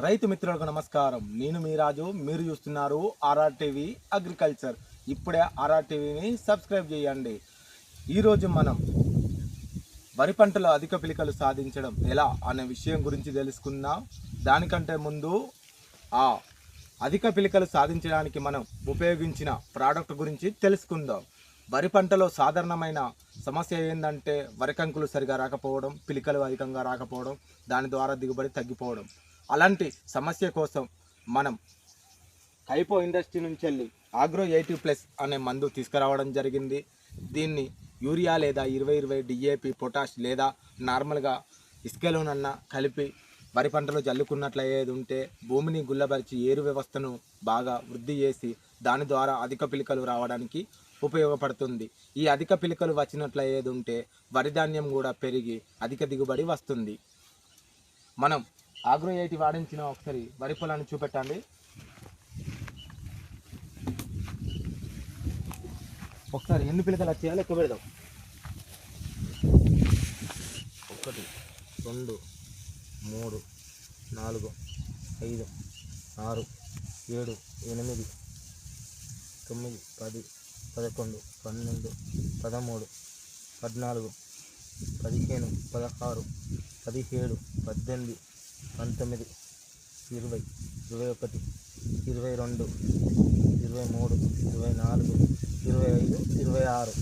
రైతు మిత్రులకు నమస్కారం. నేను మీ రాజు. మీరు చూస్తున్నారు ఆర్ఆర్ టీవీ అగ్రికల్చర్. ఇప్పుడే ఆర్ఆర్ టీవీని సబ్స్క్రైబ్ చేయండి. ఈరోజు మనం వరి పంటలో అధిక పిలికలు సాధించడం ఎలా అనే విషయం గురించి తెలుసుకుందాం. దానికంటే ముందు ఆ అధిక పిలికలు సాధించడానికి మనం ఉపయోగించిన ప్రోడక్ట్ గురించి తెలుసుకుందాం. వరి పంటలో సాధారణమైన సమస్య ఏంటంటే వరి కంకులు సరిగా రాకపోవడం పిలికలు అధికంగా రాకపోవడం దాని ద్వారా దిగుబడి తగ్గిపోవడం. అలాంటి సమస్య కోసం మనం కైపో ఇండస్ట్రీ నుంచి వెళ్ళి ఆగ్రో ఎయిటీ ప్లస్ అనే మందు తీసుకురావడం జరిగింది. దీన్ని యూరియా లేదా ఇరవై ఇరవై డిఏపి పొటాష్ లేదా నార్మల్గా ఇసుకలోనన్నా కలిపి వరి పంటలో జల్లుకున్నట్లయ్యేది ఉంటే భూమిని గుల్లబరిచి ఏరు వ్యవస్థను బాగా వృద్ధి చేసి దాని ద్వారా అధిక పిలికలు రావడానికి ఉపయోగపడుతుంది. ఈ అధిక పిలికలు వచ్చినట్లయ్యేది ఉంటే వరి ధాన్యం కూడా పెరిగి అధిక దిగుబడి వస్తుంది. మనం ఆగ్రో ఎయిటీ వాడించిన ఒకసారి వరి పొలాన్ని చూపెట్టండి. ఒకసారి ఎన్ని పిలకలు వచ్చాయో లెక్క పెడదాం. ఒకటి రెండు మూడు నాలుగు ఐదు ఆరు ఏడు ఎనిమిది తొమ్మిది పది పదకొండు పన్నెండు పదమూడు పద్నాలుగు పదిహేను పదహారు పదిహేడు పద్దెనిమిది పంతొమ్మిది ఇరవై ఇరవై ఒకటి ఇరవై రెండు ఇరవై మూడు ఇరవై నాలుగు ఇరవై ఐదు ఇరవై ఆరు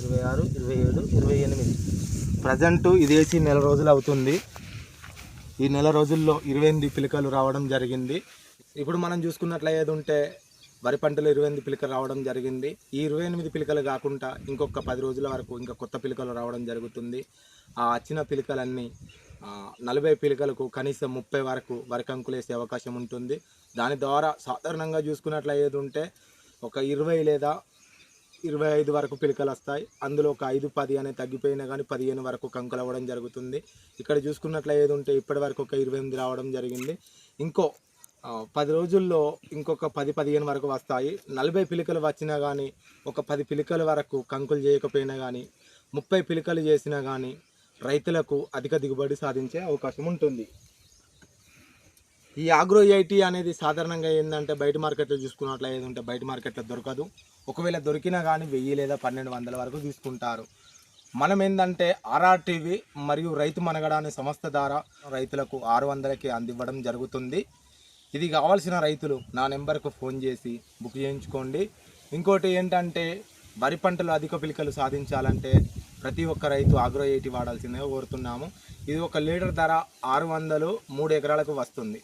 ఇరవై ఆరు ఇరవై ఏడు ఇరవై ఎనిమిది. ప్రజెంట్ ఇదేసి నెల రోజులు అవుతుంది. ఈ నెల రోజుల్లో ఇరవై ఎనిమిది పిలకలు రావడం జరిగింది. ఇప్పుడు మనం చూసుకున్నట్లయ్యేది ఉంటే వరి పంటలో ఇరవై ఎనిమిది పిలకలు రావడం జరిగింది. ఈ ఇరవై ఎనిమిది పిలకలు కాకుండా ఇంకొక పది రోజుల వరకు ఇంకా కొత్త పిలకలు రావడం జరుగుతుంది. ఆ వచ్చిన పిలకలన్నీ నలభై పిలకలకు కనీసం ముప్పై వరకు వరి కంకులు వేసే అవకాశం ఉంటుంది. దాని ద్వారా సాధారణంగా చూసుకున్నట్లయితే ఉంటే ఒక ఇరవై లేదా ఇరవై ఐదు వరకు పిలకలు వస్తాయి. అందులో ఒక ఐదు పది అనేది తగ్గిపోయినా కానీ పదిహేను వరకు కంకులు అవ్వడం జరుగుతుంది. ఇక్కడ చూసుకున్నట్లయితే ఉంటే ఇప్పటి వరకు ఒక ఇరవై ఎనిమిది రావడం జరిగింది. ఇంకో పది రోజుల్లో ఇంకొక పది పదిహేను వరకు వస్తాయి. నలభై పిలికలు వచ్చినా కానీ ఒక పది పిలికల వరకు కంకులు చేయకపోయినా కానీ ముప్పై పిలికలు చేసినా కానీ రైతులకు అధిక దిగుబడి సాధించే అవకాశం ఉంటుంది. ఈ ఆగ్రో ఐటీ అనేది సాధారణంగా ఏంటంటే బయట మార్కెట్లో చూసుకున్నట్లు ఏదంటే బయట మార్కెట్లో దొరకదు. ఒకవేళ దొరికినా కానీ వెయ్యి లేదా పన్నెండు వందల వరకు తీసుకుంటారు. మనం ఏంటంటే ఆర్ఆర్టీవీ మరియు రైతు మనగడ అనే సంస్థ ద్వారా రైతులకు ఆరు వందలకి అందివ్వడం జరుగుతుంది. ఇది కావాల్సిన రైతులు నా నెంబర్కు ఫోన్ చేసి బుక్ చేయించుకోండి. ఇంకోటి ఏంటంటే వరి పంటలు అధిక పిలికలు సాధించాలంటే ప్రతి ఒక్క రైతు ఆగ్రో ఎయిటీ వాడాల్సిందిగా కోరుతున్నాము. ఇది ఒక లీటర్ ధర ఆరు వందలు మూడు ఎకరాలకు వస్తుంది.